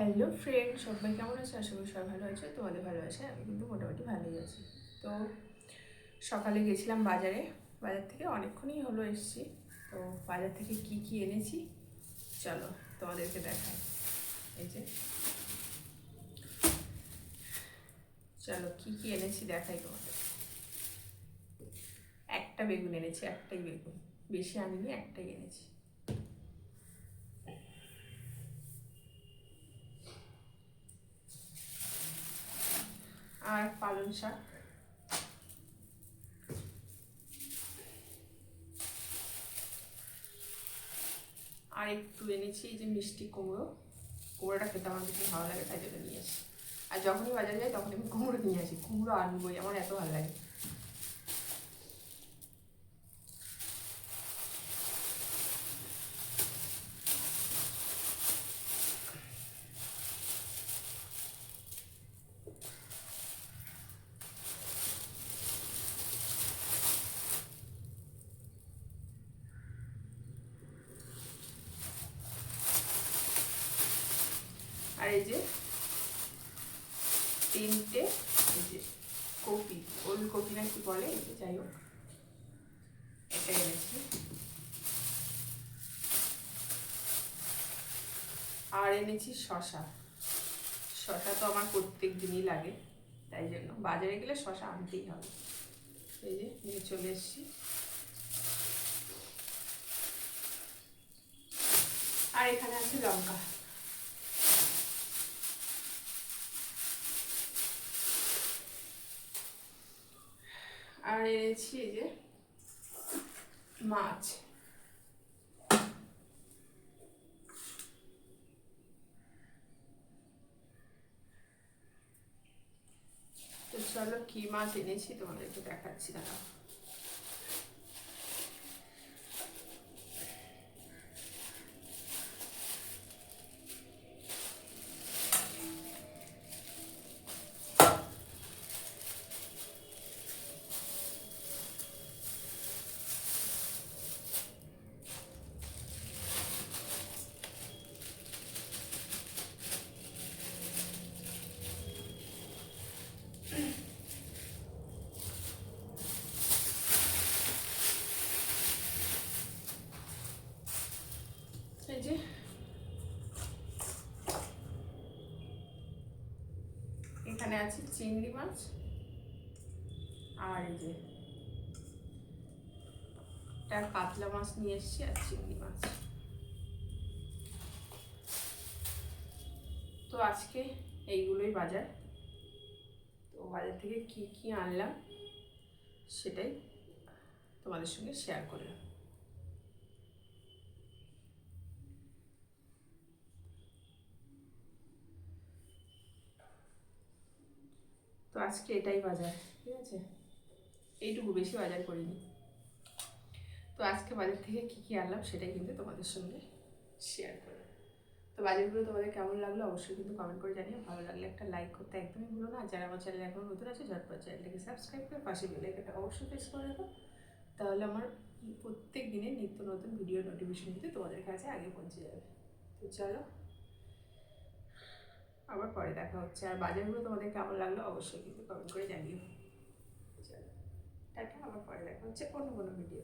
Hello friend সবাই কেমন আছে? আশা করি সবাই ভালো আছে। তোমাদের ভালো আছে? আমি কিন্তু মোটামুটি ভালোই আছি। তো সকালে গেছিলাম বাজারে। বাজার থেকে অনেকক্ষণই হলো এসছি। তো বাজার থেকে কি কি এনেছি? চলো তোমাদেরকে দেখাই। এই যে। চলো কি কি এনেছি দেখাই তোমাদের। একটা বেগুন এনেছি, একটাই বেগুন। বেশি আনিনি, একটাই এনেছি। পালং শাক আর একটু এনেছি এই যে মিষ্টি কুমড়ো। কুমড়োটা খেতে আমার বেশি ভালো লাগে, তাই জন্য নিয়ে আসি। আর যখনই বাজারে যাই তখন আমি কুমড়ো নিয়ে আসি। কুমড়ো আনবই, আমার এত ভালো লাগে। এই যে, তিনটে, এই যে কপি ওলকপি না কি বলে যে যাই হোক, এটা এনেছি। আর এনেছি শশা। শশা তো আমার প্রত্যেক দিনই লাগে, তাই জন্য বাজারে গেলে শশা আনতেই হবে। এই যে, নিয়ে চলে এসেছি। আর এখানে আছে লঙ্কা। আর এনেছি এই যে মাছ। তো চলো কি মাছ এনেছি তোমাদেরকে দেখাচ্ছি দাঁড়াও। এখানে আছে চিংড়ি মাছ আর এই যে একটা কাতলা মাছ নিয়ে এসেছি আর চিংড়ি মাছ। তো আজকে এইগুলোই বাজার। তো বাজার থেকে কি কি আনলাম সেটাই তোমাদের সঙ্গে শেয়ার করলাম আজকে এটাই বাজার, ঠিক আছে? এইটুকু বেশি বাজার করিনি। তো আজকে বাজার থেকে কী কী আনলাম সেটাই কিন্তু তোমাদের সঙ্গে শেয়ার করলাম। তো বাজারগুলো তোমাদের কেমন লাগল অবশ্যই কিন্তু কমেন্ট করে জানিও। ভালো লাগলে একটা লাইক করতে একদমই ভুলো না। যারা আমার চ্যানেল এখন নতুন আছে, ঝটপট চ্যানেলটাকে সাবস্ক্রাইব করে পাশে বেলাইকনটা অবশ্যই প্রেস করে রাখো। তাহলে আমার প্রত্যেক দিনের নিত্য নতুন ভিডিও নোটিফিকেশন কিন্তু তোমাদের কাছে আগে পৌঁছে যাবে। তো চলো। আবার পরে দেখা হচ্ছে। আর বাজারগুলো তোমাদের কেমন লাগল অবশ্যই কিন্তু কমেন্ট করে জানিও। টাটা, আবার পরে দেখা হচ্ছে অন্য কোনো ভিডিও